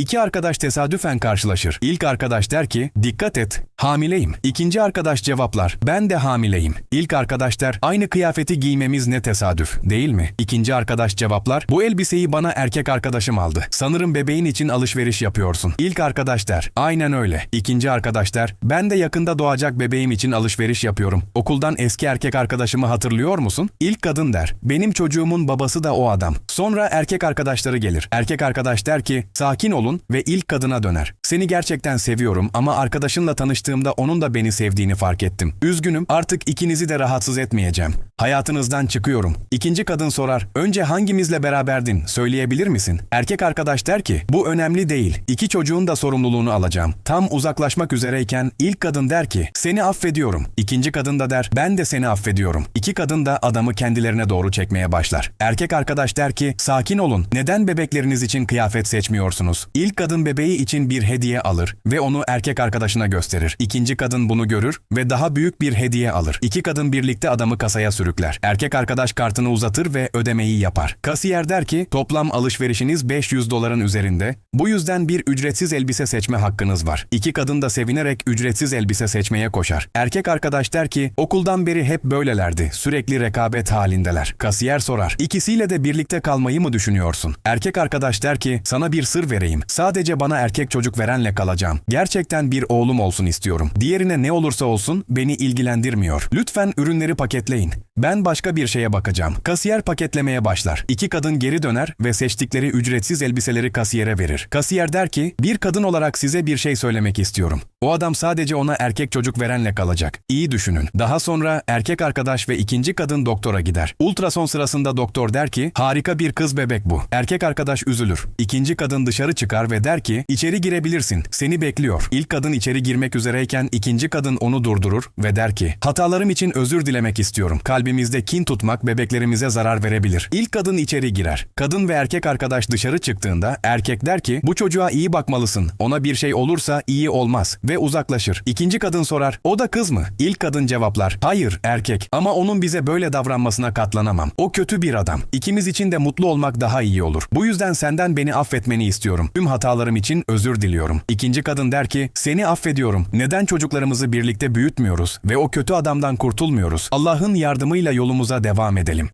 İki arkadaş tesadüfen karşılaşır. İlk arkadaş der ki, dikkat et, hamileyim. İkinci arkadaş cevaplar, ben de hamileyim. İlk arkadaş der, aynı kıyafeti giymemiz ne tesadüf, değil mi? İkinci arkadaş cevaplar, bu elbiseyi bana erkek arkadaşım aldı. Sanırım bebeğin için alışveriş yapıyorsun. İlk arkadaş der, aynen öyle. İkinci arkadaş der, ben de yakında doğacak bebeğim için alışveriş yapıyorum. Okuldan eski erkek arkadaşımı hatırlıyor musun? İlk kadın der, benim çocuğumun babası da o adam. Sonra erkek arkadaşları gelir. Erkek arkadaş der ki, sakin olun ve ilk kadına döner. Seni gerçekten seviyorum ama arkadaşınla tanıştığımda onun da beni sevdiğini fark ettim. Üzgünüm, artık ikinizi de rahatsız etmeyeceğim. Hayatınızdan çıkıyorum. İkinci kadın sorar, önce hangimizle beraberdin, söyleyebilir misin? Erkek arkadaş der ki, bu önemli değil. İki çocuğun da sorumluluğunu alacağım. Tam uzaklaşmak üzereyken ilk kadın der ki, seni affediyorum. İkinci kadın da der, ben de seni affediyorum. İki kadın da adamı kendilerine doğru çekmeye başlar. Erkek arkadaş der ki, sakin olun. Neden bebekleriniz için kıyafet seçmiyorsunuz? İlk kadın bebeği için bir hediye alır ve onu erkek arkadaşına gösterir. İkinci kadın bunu görür ve daha büyük bir hediye alır. İki kadın birlikte adamı kasaya sürükler. Erkek arkadaş kartını uzatır ve ödemeyi yapar. Kasiyer der ki, toplam alışverişiniz 500 doların üzerinde. Bu yüzden bir ücretsiz elbise seçme hakkınız var. İki kadın da sevinerek ücretsiz elbise seçmeye koşar. Erkek arkadaş der ki, okuldan beri hep böylelerdi. Sürekli rekabet halindeler. Kasiyer sorar, ikisiyle de birlikte kalmayı mı düşünüyorsun? Erkek arkadaş der ki, sana bir sır vereyim. Sadece bana erkek çocuk verenle kalacağım. Gerçekten bir oğlum olsun istiyorum. Diğerine ne olursa olsun beni ilgilendirmiyor. Lütfen ürünleri paketleyin. Ben başka bir şeye bakacağım. Kasiyer paketlemeye başlar. İki kadın geri döner ve seçtikleri ücretsiz elbiseleri kasiyere verir. Kasiyer der ki, bir kadın olarak size bir şey söylemek istiyorum. O adam sadece ona erkek çocuk verenle kalacak. İyi düşünün. Daha sonra erkek arkadaş ve ikinci kadın doktora gider. Ultrason sırasında doktor der ki, harika bir kız bebek bu. Erkek arkadaş üzülür. İkinci kadın dışarı çıkar ve der ki, içeri girebilirsin. Seni bekliyor. İlk kadın içeri girmek üzereyken ikinci kadın onu durdurur ve der ki, hatalarım için özür dilemek istiyorum. Kalbimizde kin tutmak bebeklerimize zarar verebilir. İlk kadın içeri girer. Kadın ve erkek arkadaş dışarı çıktığında erkek der ki, bu çocuğa iyi bakmalısın. Ona bir şey olursa iyi olmaz ve uzaklaşır. İkinci kadın sorar, o da kız mı? İlk kadın cevaplar, hayır erkek ama onun bize böyle davranmasına katlanamam. O kötü bir adam. İkimiz için de mutlu olmak daha iyi olur. Bu yüzden senden beni affetmeni istiyorum. Tüm hatalarım için özür diliyorum. İkinci kadın der ki, seni affediyorum. Neden çocuklarımızı birlikte büyütmüyoruz ve o kötü adamdan kurtulmuyoruz? Allah'ın yardımıyla yolumuza devam edelim.